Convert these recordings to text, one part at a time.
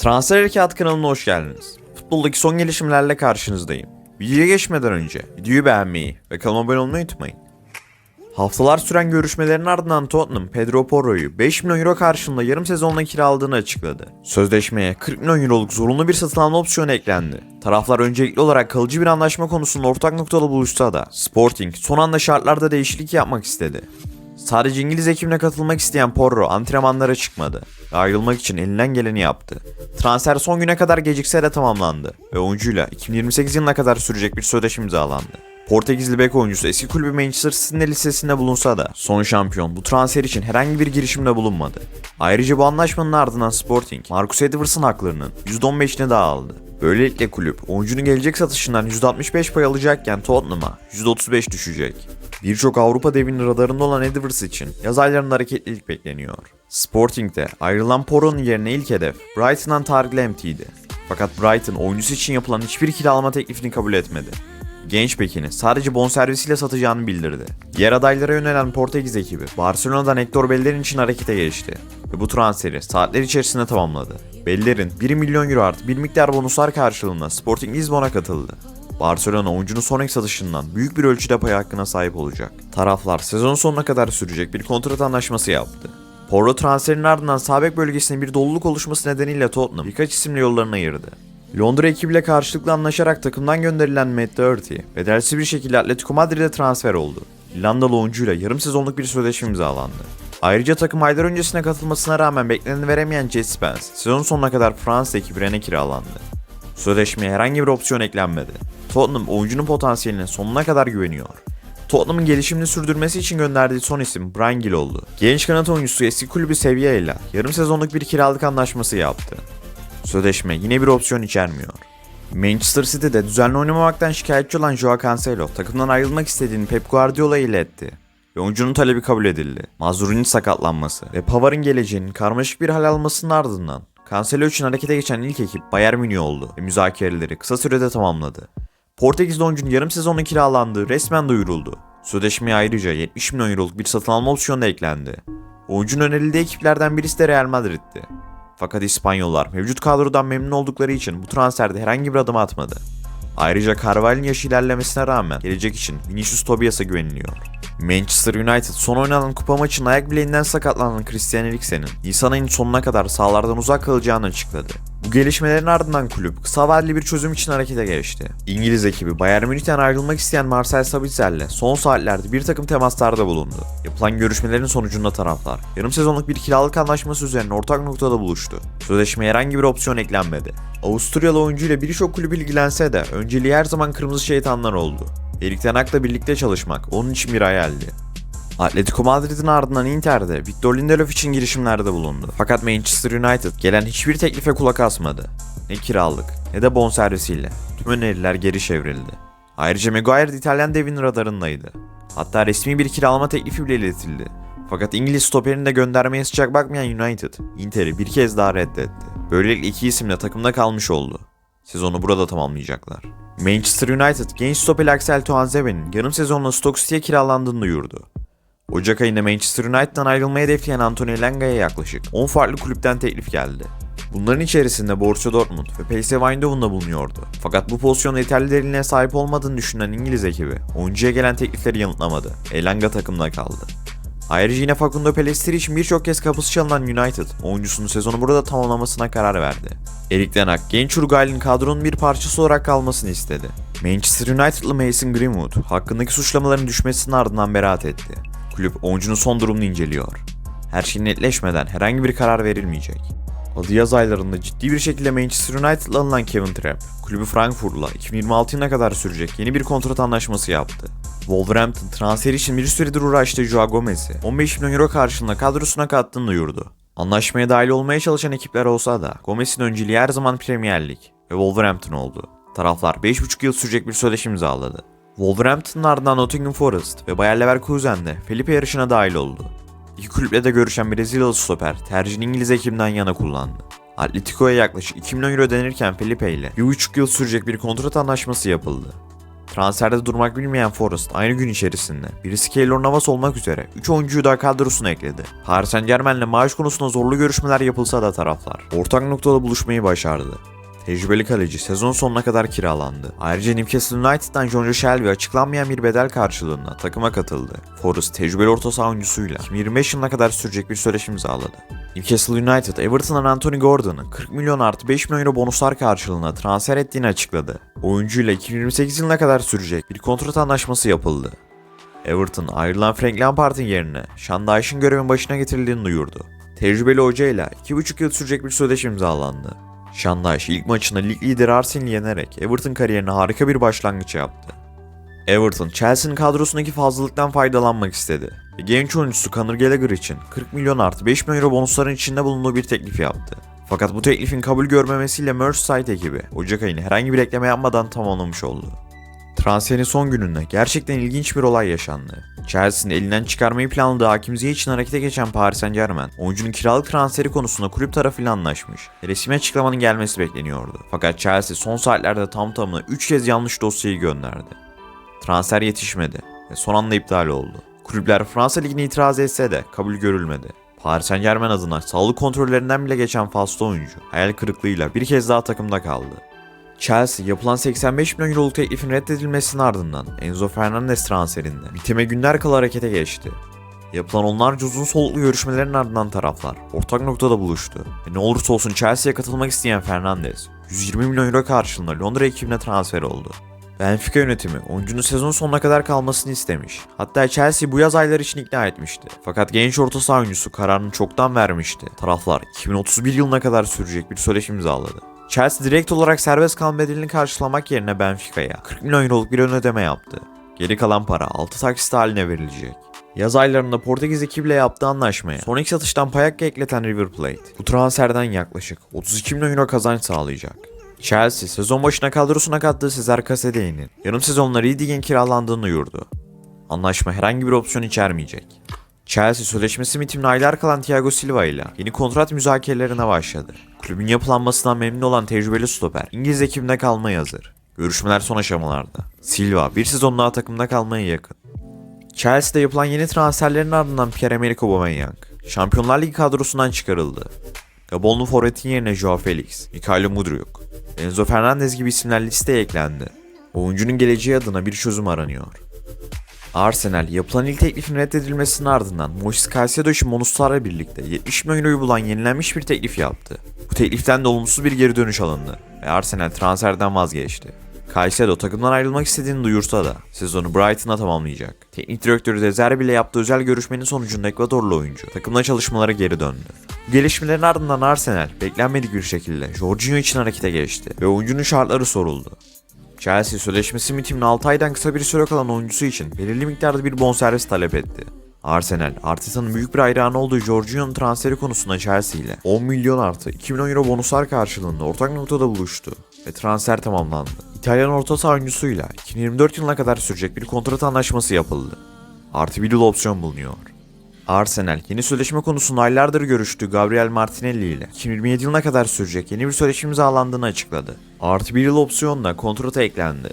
Transfer Harekat kanalına hoş geldiniz. Futboldaki son gelişmelerle karşınızdayım. Videoya geçmeden önce videoyu beğenmeyi ve kanalıma abone olmayı unutmayın. Haftalar süren görüşmelerin ardından Tottenham Pedro Porro'yu 5 milyon euro karşılığında yarım sezonla kiraladığını açıkladı. Sözleşmeye 40 milyon euroluk zorunlu bir satın alma opsiyonu eklendi. Taraflar öncelikli olarak kalıcı bir anlaşma konusunda ortak noktada buluşsa da Sporting son anda şartlarda değişiklik yapmak istedi. Sadece İngiliz ekibine katılmak isteyen Porro antrenmanlara çıkmadı ve ayrılmak için elinden geleni yaptı. Transfer son güne kadar gecikse de tamamlandı ve oyuncuyla 2028 yılına kadar sürecek bir sözleşme imzalandı. Portekizli bek oyuncusu eski kulübü Manchester City'nin de listesinde bulunsa da son şampiyon bu transfer için herhangi bir girişimde bulunmadı. Ayrıca bu anlaşmanın ardından Sporting, Marcus Edwards'ın haklarının %15'ini daha aldı. Böylelikle kulüp oyuncunun gelecek satışından %65 pay alacakken Tottenham'a %35 düşecek. Birçok Avrupa devinin radarında olan Edwards için yaz aylarında hareketlilik bekleniyor. Sporting'de ayrılan Porro'nun yerine ilk hedef Brighton'dan Tarık Lamptey'di. Fakat Brighton oyuncusu için yapılan hiçbir kiralama teklifini kabul etmedi. Genç bekini sadece bonservisiyle satacağını bildirdi. Diğer adaylara yönelen Portekiz ekibi Barcelona'dan Hector Bellerin için harekete geçti ve bu transferi saatler içerisinde tamamladı. Bellerin 1 milyon euro artı bir miktar bonuslar karşılığında Sporting Lisbon'a katıldı. Barcelona oyuncunun sonraki satışından büyük bir ölçüde pay hakkına sahip olacak. Taraflar sezon sonuna kadar sürecek bir kontrat anlaşması yaptı. Porro transferinin ardından sağ bek bölgesinde bir doluluk oluşması nedeniyle Tottenham birkaç isimle yollarını ayırdı. Londra ekibiyle karşılıklı anlaşarak takımdan gönderilen Matt Doherty, bedelsiz bir şekilde Atletico Madrid'e transfer oldu. İrlandalı oyuncuyla yarım sezonluk bir sözleşme imzalandı. Ayrıca takım aylar öncesine katılmasına rağmen bekleneni veremeyen Jet Spence, sezon sonuna kadar Fransa ekibi kiralandı. Sözleşmeye herhangi bir opsiyon eklenmedi. Tottenham oyuncunun potansiyeline sonuna kadar güveniyor. Tottenham'ın gelişimini sürdürmesi için gönderdiği son isim Brian Gill oldu. Genç kanat oyuncusu eski kulübü Sevilla ile yarım sezonluk bir kiralık anlaşması yaptı. Sözleşme yine bir opsiyon içermiyor. Manchester City'de düzenli oynamamaktan şikayetçi olan Joao Cancelo takımdan ayrılmak istediğini Pep Guardiola ile etti. Ve oyuncunun talebi kabul edildi. Mazurini'nin sakatlanması ve Pavar'ın geleceğinin karmaşık bir hal almasının ardından Cancelo için harekete geçen ilk ekip Bayern Münih oldu ve müzakereleri kısa sürede tamamladı. Portekizli oyuncunun yarım sezonun kiralandığı resmen duyuruldu. Sözleşmeye ayrıca 70 milyon euroluk bir satın alma opsiyonu da eklendi. Oyuncunun önerildiği ekiplerden birisi de Real Madrid'ti. Fakat İspanyollar mevcut kadrodan memnun oldukları için bu transferde herhangi bir adım atmadı. Ayrıca Carvalho'nun yaşı ilerlemesine rağmen gelecek için Vinicius Tobias'a güveniliyor. Manchester United son oynanan kupa maçının ayak bileğinden sakatlanan Christian Eriksen'in Nisan ayının sonuna kadar sahalardan uzak kalacağını açıkladı. Bu gelişmelerin ardından kulüp kısa vadeli bir çözüm için harekete geçti. İngiliz ekibi Bayern Münih'ten ayrılmak isteyen Marcel Sabitzer'le son saatlerde bir takım temaslarda bulundu. Yapılan görüşmelerin sonucunda taraflar yarım sezonluk bir kiralık anlaşması üzerine ortak noktada buluştu. Sözleşmeye herhangi bir opsiyon eklenmedi. Avusturyalı oyuncuyla birçok kulüp ilgilense de önceliği her zaman kırmızı şeytanlar oldu. Erik Ten Hag'la birlikte çalışmak onun için bir hayaldi. Atletico Madrid'in ardından Inter'de Victor Lindelof için girişimlerde bulundu. Fakat Manchester United gelen hiçbir teklife kulak asmadı. Ne kiralık ne de bonservisiyle. Tüm öneriler geri çevrildi. Ayrıca Maguire İtalyan devin radarındaydı. Hatta resmi bir kiralama teklifi bile iletildi. Fakat İngiliz stoperini de göndermeye sıcak bakmayan United, Inter'i bir kez daha reddetti. Böylelikle iki isim de takımda kalmış oldu. Sezonu burada tamamlayacaklar. Manchester United genç stoper Axel Tuanzebe'nin yarım sezonla Stoke City'ye kiralandığını duyurdu. Ocak ayında Manchester United'dan ayrılmayı hedefleyen Antonio Elanga'ya yaklaşık 10 farklı kulüpten teklif geldi. Bunların içerisinde Borussia Dortmund ve PSV Eindhoven'da bulunuyordu. Fakat bu pozisyonda yeterli derinliğe sahip olmadığını düşünen İngiliz ekibi oyuncuya gelen teklifleri yanıtlamadı. Elanga takımda kaldı. Ayrıca yine Facundo Pellistri için birçok kez kapısı çalınan United, oyuncusunun sezonu burada tamamlamasına karar verdi. Erik Ten Hag, genç Uruguaylı'nın kadronun bir parçası olarak kalmasını istedi. Manchester United'lı Mason Greenwood, hakkındaki suçlamaların düşmesinin ardından beraat etti. Kulüp oyuncunun son durumunu inceliyor. Her şey netleşmeden herhangi bir karar verilmeyecek. Adı yaz aylarında ciddi bir şekilde Manchester United'la alınan Kevin Trapp, kulübü Frankfurt'la 2026 yılına kadar sürecek yeni bir kontrat anlaşması yaptı. Wolverhampton transfer için bir süredir uğraştığı Joao Gomez'i 15 milyon euro karşılığında kadrosuna kattığını duyurdu. Anlaşmaya dahil olmaya çalışan ekipler olsa da Gomez'in önceliği her zaman Premier Lig ve Wolverhampton oldu. Taraflar 5,5 yıl sürecek bir sözleşme imzaladı. Wolverhampton'ın ardından Nottingham Forest ve Bayer Leverkusen de Felipe yarışına dahil oldu. İki kulüple de görüşen Brezilyalı stoper tercihini İngiliz ekibinden yana kullandı. Atletico'ya yaklaşık 2 milyon euro denirken Felipe ile 1,5 yıl sürecek bir kontrat anlaşması yapıldı. Transferde durmak bilmeyen Forest aynı gün içerisinde birisi Keylor Navas olmak üzere 3 oyuncuyu daha kadrosuna ekledi. Paris Saint Germain'le maaş konusunda zorlu görüşmeler yapılsa da taraflar ortak noktada buluşmayı başardı. Tecrübeli kaleci sezon sonuna kadar kiralandı. Ayrıca Newcastle United'dan Jonjo Shelby açıklanmayan bir bedel karşılığında takıma katıldı. Forest tecrübeli orta saha oyuncusuyla 2025 yılına kadar sürecek bir sözleşme imzaladı. Newcastle United, Everton'dan Anthony Gordon'ı 40 milyon artı 5 milyon euro bonuslar karşılığında transfer ettiğini açıkladı. Oyuncuyla 2028 yılına kadar sürecek bir kontrat anlaşması yapıldı. Everton ayrılan Frank Lampard'ın yerine Sean Dyche'ın görevin başına getirildiğini duyurdu. Tecrübeli hocayla 2,5 yıl sürecek bir sözleşme imzalandı. Dyche ilk maçında lig lideri Arsenal'i yenerek Everton kariyerine harika bir başlangıç yaptı. Everton, Chelsea'nin kadrosundaki fazlalıktan faydalanmak istedi. Genç oyuncusu Conor Gallagher için 40 milyon artı 5 milyon euro bonusların içinde bulunduğu bir teklif yaptı. Fakat bu teklifin kabul görmemesiyle Merseyside ekibi Ocak ayını herhangi bir ekleme yapmadan tamamlamış oldu. Transferin son gününde gerçekten ilginç bir olay yaşandı. Chelsea'nin elinden çıkarmayı planladığı Hakim Ziyech için harekete geçen Paris Saint Germain, oyuncunun kiralık transferi konusunda kulüp tarafıyla anlaşmış. Resmi açıklamanın gelmesi bekleniyordu. Fakat Chelsea son saatlerde tam tamına 3 kez yanlış dosyayı gönderdi. Transfer yetişmedi ve son anda iptal oldu. Kulüpler Fransa Ligi'ne itiraz etse de kabul görülmedi. Paris Saint Germain adına sağlık kontrollerinden bile geçen faslı oyuncu hayal kırıklığıyla bir kez daha takımda kaldı. Chelsea yapılan 85 milyon euroluk teklifin reddedilmesinin ardından Enzo Fernandez transferinde bitime günler kala harekete geçti. Yapılan onlarca uzun soluklu görüşmelerin ardından taraflar ortak noktada buluştu. Ve ne olursa olsun Chelsea'ye katılmak isteyen Fernandez 120 milyon euro karşılığında Londra ekibine transfer oldu. Benfica yönetimi oyuncunun sezon sonuna kadar kalmasını istemiş. Hatta Chelsea bu yaz ayları için ikna etmişti. Fakat genç orta saha oyuncusu kararını çoktan vermişti. Taraflar 2031 yılına kadar sürecek bir sözleşme imzaladı. Chelsea direkt olarak serbest kalma bedelini karşılamak yerine Benfica'ya 40 milyon euroluk bir ön ödeme yaptı. Geri kalan para 6 taksit haline verilecek. Yaz aylarında Portekiz ekibiyle yaptığı anlaşmaya son iki satıştan pay hakkı ekleten River Plate bu transferden yaklaşık 32 milyon euro kazanç sağlayacak. Chelsea sezon başına kadrosuna kattığı Cesar Casadei'nin yarım sezonla Reading'in kiralandığını duyurdu. Anlaşma herhangi bir opsiyon içermeyecek. Chelsea sözleşmesi bitimine aylar kalan Thiago Silva ile yeni kontrat müzakerelerine başladı. Kulübün yapılanmasından memnun olan tecrübeli stoper İngiliz ekibinde kalmaya hazır. Görüşmeler son aşamalarda. Silva bir sezon daha takımda kalmaya yakın. Chelsea'de yapılan yeni transferlerin ardından Pierre-Emerick Aubameyang Şampiyonlar Ligi kadrosundan çıkarıldı. Gabonlu forvetin yerine Joao Felix, Mikhailo Mudryk, Enzo Fernandez gibi isimler listeye eklendi. Oyuncunun geleceği adına bir çözüm aranıyor. Arsenal yapılan ilk teklifin reddedilmesinin ardından Moises Caicedo için bonuslarla birlikte 70 milyon euroyu bulan yenilenmiş bir teklif yaptı. Bu tekliften de olumsuz bir geri dönüş alındı ve Arsenal transferden vazgeçti. Caicedo takımdan ayrılmak istediğini duyursa da sezonu Brighton'a tamamlayacak. Teknik direktörü De Zerbi ile yaptığı özel görüşmenin sonucunda Ekvadorlu oyuncu takımla çalışmalara geri döndü. Bu gelişmelerin ardından Arsenal beklenmedik bir şekilde Jorginho için harekete geçti ve oyuncunun şartları soruldu. Chelsea sözleşmesi bitimine 6 aydan kısa bir süre kalan oyuncusu için belirli miktarda bir bonservis talep etti. Arsenal, Arteta'nın büyük bir hayranı olduğu Jorginho'nun transferi konusunda Chelsea ile 10 milyon artı 2 milyon euro bonuslar karşılığında ortak noktada buluştu ve transfer tamamlandı. İtalyan orta saha oyuncusuyla 2024 yılına kadar sürecek bir kontrat anlaşması yapıldı. Artı bir yıl opsiyon bulunuyor. Arsenal yeni sözleşme konusunda aylardır görüştüğü Gabriel Martinelli ile 2027 yılına kadar sürecek yeni bir sözleşme imzalandığını açıkladı. Artı bir yıl opsiyonla kontrata eklendi.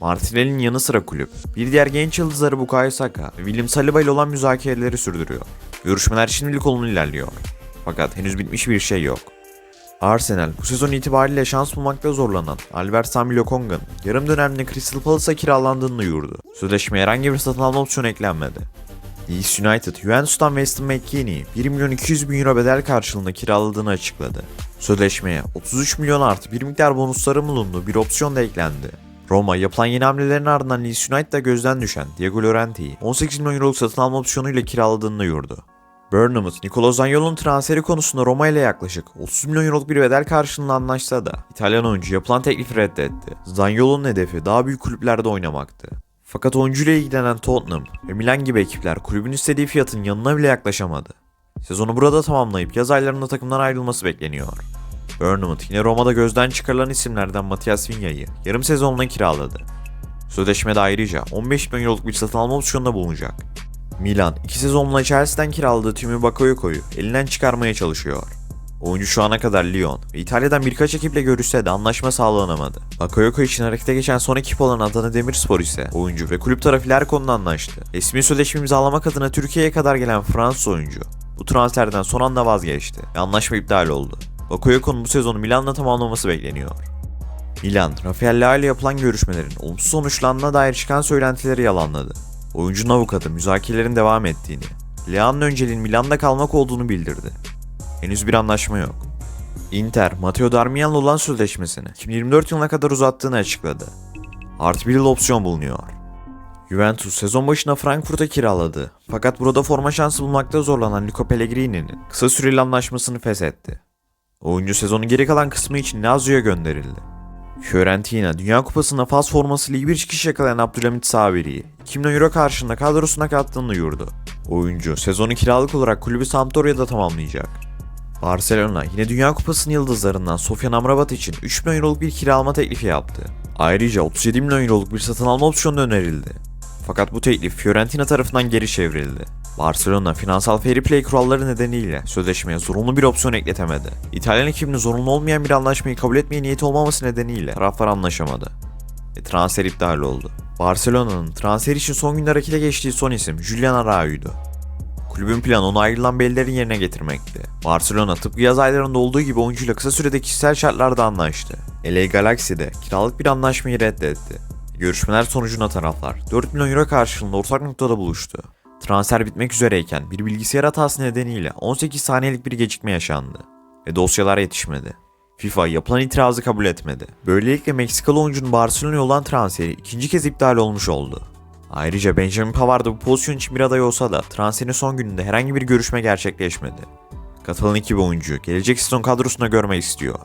Martinelli'nin yanı sıra kulüp, bir diğer genç yıldızları Bukayo Saka ve William Saliba ile olan müzakereleri sürdürüyor. Görüşmeler şimdilik olumlu ilerliyor. Fakat henüz bitmiş bir şey yok. Arsenal bu sezon itibariyle şans bulmakta zorlanan Albert Sami Lokonga'nın yarım dönemde Crystal Palace'a kiralandığını duyurdu. Sözleşmeye herhangi bir satın alma opsiyonu eklenmedi. Leeds United, Juventus'tan Weston McKinney'i 1 milyon 200 bin euro bedel karşılığında kiraladığını açıkladı. Sözleşmeye 33 milyon artı bir miktar bonusları bulunduğu bir opsiyon da eklendi. Roma yapılan yeni hamlelerin ardından Leeds United'da gözden düşen Diego Llorente'yi 18 milyon euroluk satın alma opsiyonuyla kiraladığını duyurdu. Bournemouth, Nicolo Zaniolo'nun transferi konusunda Roma ile yaklaşık 30 milyon euroluk bir bedel karşılığında anlaşsa da İtalyan oyuncu yapılan teklifi reddetti. Zaniolo'nun hedefi daha büyük kulüplerde oynamaktı. Fakat oyuncuyla ilgilenen Tottenham ve Milan gibi ekipler kulübün istediği fiyatın yanına bile yaklaşamadı. Sezonu burada tamamlayıp yaz aylarında takımdan ayrılması bekleniyor. Bournemouth yine Roma'da gözden çıkarılan isimlerden Matias Vigna'yı yarım sezonla kiraladı. Sözleşmede ayrıca 15 milyon euroluk bir satın alma opsiyonunda bulunacak. Milan, iki sezonla Chelsea'den kiraladığı Timi Bakayoko'yu elinden çıkarmaya çalışıyor. Oyuncu şu ana kadar Lyon ve İtalya'dan birkaç ekiple görüşse de anlaşma sağlanamadı. Bakayoko için harekete geçen son ekip olan Adana Demirspor ise oyuncu ve kulüp tarafıyla her konuda anlaştı. Resmi sözleşme imzalamak adına Türkiye'ye kadar gelen Fransız oyuncu bu transferden son anda vazgeçti ve anlaşma iptal oldu. Bakayoko'nun bu sezonu Milan'la tamamlaması bekleniyor. Milan, Rafael Leao ile yapılan görüşmelerin olumsuz sonuçlandığına dair çıkan söylentileri yalanladı. Oyuncunun avukatı müzakerelerin devam ettiğini, Leao'nun önceliğin Milan'da kalmak olduğunu bildirdi. Henüz bir anlaşma yok. Inter, Matteo Darmian'la olan sözleşmesini 2024 yılına kadar uzattığını açıkladı. Artı bir yıl opsiyon bulunuyor. Juventus sezon başına Frankfurt'a kiraladı. Fakat burada forma şansı bulmakta zorlanan Luca Pellegrini'nin kısa süreli anlaşmasını feshetti. Oyuncu sezonun geri kalan kısmı için Lazio'ya gönderildi. Fiorentina, Dünya Kupası'nda Fas formasıyla bir çıkış yakalayan Abdülhamit Sabiri'yi 2 milyon euro karşılığında kadrosuna kattığını duyurdu. Oyuncu sezonu kiralık olarak kulübü Sampdoria'da tamamlayacak. Barcelona yine Dünya Kupası'nın yıldızlarından Sofyan Amrabat için 3 milyon euroluk bir kiralama teklifi yaptı. Ayrıca 37 milyon euroluk bir satın alma opsiyonu önerildi. Fakat bu teklif Fiorentina tarafından geri çevrildi. Barcelona finansal fair play kuralları nedeniyle sözleşmeye zorunlu bir opsiyon ekletemedi. İtalyan ekibinin zorunlu olmayan bir anlaşmayı kabul etmeye niyeti olmaması nedeniyle taraflar anlaşamadı. Ve transfer iptal oldu. Barcelona'nın transfer için son günde harekete geçtiği son isim Julian Araujo'ydu. Kulübün planı onu ayrılan bellerin yerine getirmekti. Barcelona tıpkı yaz aylarında olduğu gibi oyuncuyla kısa sürede kişisel şartlarda anlaştı. LA Galaxy'de kiralık bir anlaşmayı reddetti. Görüşmeler sonucunda taraflar 4 milyon euro karşılığında ortak noktada buluştu. Transfer bitmek üzereyken bir bilgisayar hatası nedeniyle 18 saniyelik bir gecikme yaşandı ve dosyalar yetişmedi. FIFA yapılan itirazı kabul etmedi. Böylelikle Meksikalı oyuncunun Barcelona'ya olan transferi ikinci kez iptal olmuş oldu. Ayrıca Benjamin Pavard da bu pozisyon için bir aday olsa da transferin son gününde herhangi bir görüşme gerçekleşmedi. Katılan iki oyuncu gelecek sezon kadrosunda görmek istiyor.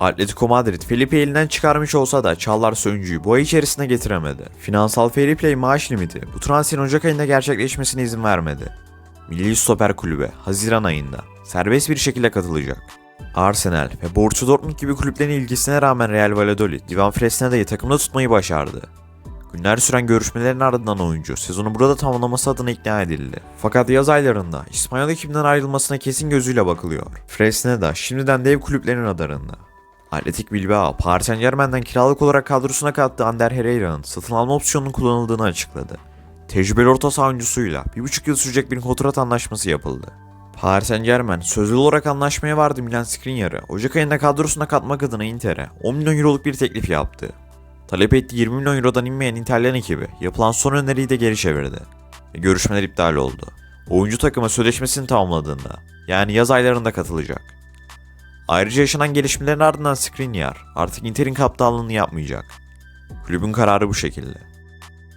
Atletico Madrid Felipe elinden çıkarmış olsa da Çağlar oyuncuyu bu ay içerisinde getiremedi. Finansal fair play maaş limiti bu transferin Ocak ayında gerçekleşmesine izin vermedi. Milli Stoper Kulübü Haziran ayında serbest bir şekilde katılacak. Arsenal ve Borussia Dortmund gibi kulüplerin ilgisine rağmen Real Valladolid, Ivan Fresneda'yı takımda tutmayı başardı. Günler süren görüşmelerin ardından oyuncu sezonu burada tamamlaması adına ikna edildi. Fakat yaz aylarında İspanyol ekibinden ayrılmasına kesin gözüyle bakılıyor. Fresneda şimdiden dev kulüplerin radarında. Atletik Bilbao, Paris Saint Germain'den kiralık olarak kadrosuna kattığı Ander Herrera'nın satın alma opsiyonunun kullanıldığını açıkladı. Tecrübeli orta saha oyuncusuyla bir buçuk yıl sürecek bir kontrat anlaşması yapıldı. Paris Saint Germain sözlü olarak anlaşmaya vardı Milan Skriniar'ı Ocak ayında kadrosuna katmak adına Inter'e 10 milyon euroluk bir teklif yaptı. Talep ettiği 20 milyon eurodan inmeyen İtalyan ekibi yapılan son öneriyi de geri çevirdi. Görüşmeler iptal oldu. Oyuncu takıma sözleşmesini tamamladığında yani yaz aylarında katılacak. Ayrıca yaşanan gelişmelerin ardından Skriniar artık Inter'in kaptanlığını yapmayacak. Kulübün kararı bu şekilde.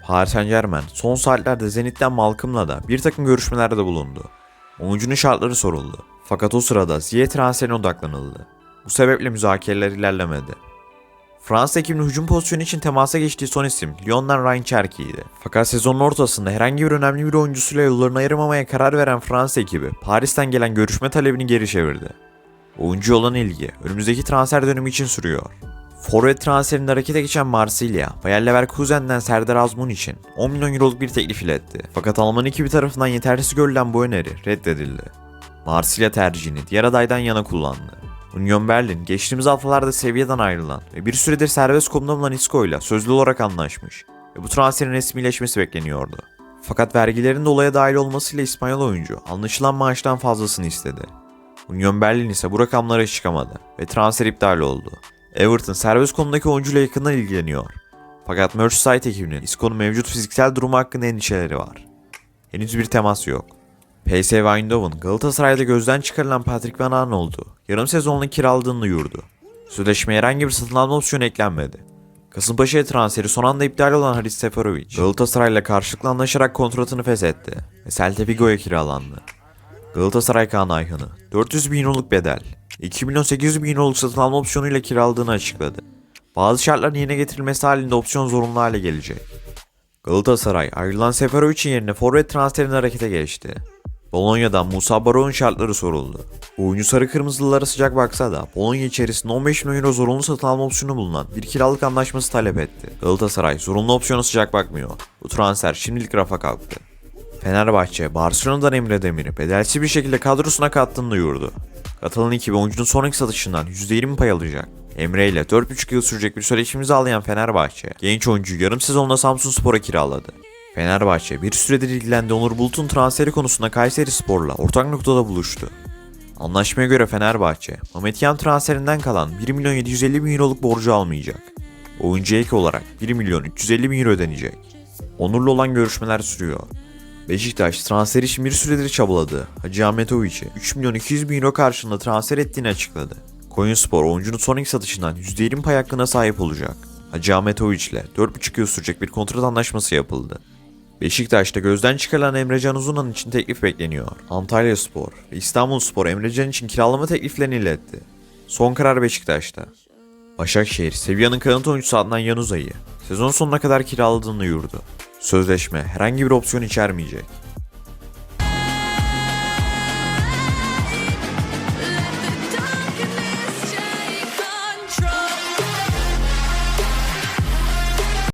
Paris Saint Germain son saatlerde Zenit'ten Malcolm'la da bir takım görüşmelerde bulundu. Oyuncunun şartları soruldu. Fakat o sırada Ziyech transferine odaklanıldı. Bu sebeple müzakereler ilerlemedi. Fransa ekibinin hücum pozisyonu için temasa geçtiği son isim Lyon'dan Ryan Cherki'ydi. Fakat sezonun ortasında herhangi bir önemli bir oyuncusuyla yollarını ayırmamaya karar veren Fransa ekibi Paris'ten gelen görüşme talebini geri çevirdi. Oyuncu olan ilgi önümüzdeki transfer dönemi için sürüyor. Forvet transferinde harekete geçen Marsilya, Bayer Leverkusen'den Serdar Azmun için 10 milyon euroluk bir teklif iletti. Fakat Alman ekibi tarafından yetersiz görülen bu öneri reddedildi. Marsilya tercihini diğer adaydan yana kullandı. Union Berlin geçtiğimiz haftalarda seviyeden ayrılan ve bir süredir serbest konumda bulunan Isco ile sözlü olarak anlaşmış ve bu transferin resmileşmesi bekleniyordu. Fakat vergilerin de olaya dahil olmasıyla İspanyol oyuncu anlaşılan maaştan fazlasını istedi. Union Berlin ise bu rakamlara çıkamadı ve transfer iptal oldu. Everton serbest konumdaki oyuncuyla yakından ilgileniyor. Fakat Merseyside ekibinin Isco'nun mevcut fiziksel durumu hakkında endişeleri var. Henüz bir temas yok. PSV Eindhoven Galatasaray'da gözden çıkarılan Patrick Van Aanholt'u yarım sezonluk kiraladığını duyurdu. Sözleşmeye herhangi bir satın alma opsiyonu eklenmedi. Kasımpaşa'ya transferi son anda iptal olan Haris Seferovic, Galatasaray'la karşılıklı anlaşarak kontratını feshetti ve Celta Vigo'ya kiralandı. Galatasaray Kaan Ayhan'ı 400 bin euroluk bedel, 2 milyon 800 bin euroluk satın alma opsiyonuyla kiraladığını açıkladı. Bazı şartların yerine getirilmesi halinde opsiyon zorunlu hale gelecek. Galatasaray ayrılan Seferovic'in yerine forvet transferine harekete geçti. Bolonya'dan Musa Baro'nun şartları soruldu. Oyuncu sarı kırmızılılara sıcak baksa da Bologna içerisinde 15 milyon euro zorunlu satın alma opsiyonu bulunan bir kiralık anlaşması talep etti. Galatasaray zorunlu opsiyona sıcak bakmıyor. Bu transfer şimdilik rafa kalktı. Fenerbahçe, Barcelona'dan Emre Demir'i bedelsiz bir şekilde kadrosuna kattığını duyurdu. Katılan ekibi oyuncunun sonraki satışından %20 pay alacak. Emre ile 4,5 yıl sürecek bir sözleşme imzalayan Fenerbahçe, genç oyuncuyu yarım sezonda Samsun Spor'a kiraladı. Fenerbahçe bir süredir ilgilendi Onur Bulut'un transferi konusunda Kayseri Spor'la ortak noktada buluştu. Anlaşmaya göre Fenerbahçe, Mehmet Yan transferinden kalan 1 milyon 750 bin euroluk borcu almayacak. Oyuncuya ek olarak 1 milyon 350 bin euro ödenecek. Onur'la olan görüşmeler sürüyor. Beşiktaş transfer için bir süredir çabaladı. Hacı Ahmetoviç'i 3 milyon 200 bin euro karşılığında transfer ettiğini açıkladı. Konyaspor oyuncunun sonraki satışından %20 pay hakkına sahip olacak. Hacı Ahmetoviç ile 4,5 yıl sürecek bir kontrat anlaşması yapıldı. Beşiktaş'ta gözden çıkarılan Emrecan Uzun'un için teklif bekleniyor. Antalya Spor ve İstanbul Spor Emrecan için kiralama tekliflerini iletti. Son karar Beşiktaş'ta. Başakşehir, Sevilla'nın kanat oyuncusu Adnan Yanuza'yı sezon sonuna kadar kiraladığını duyurdu. Sözleşme herhangi bir opsiyon içermeyecek.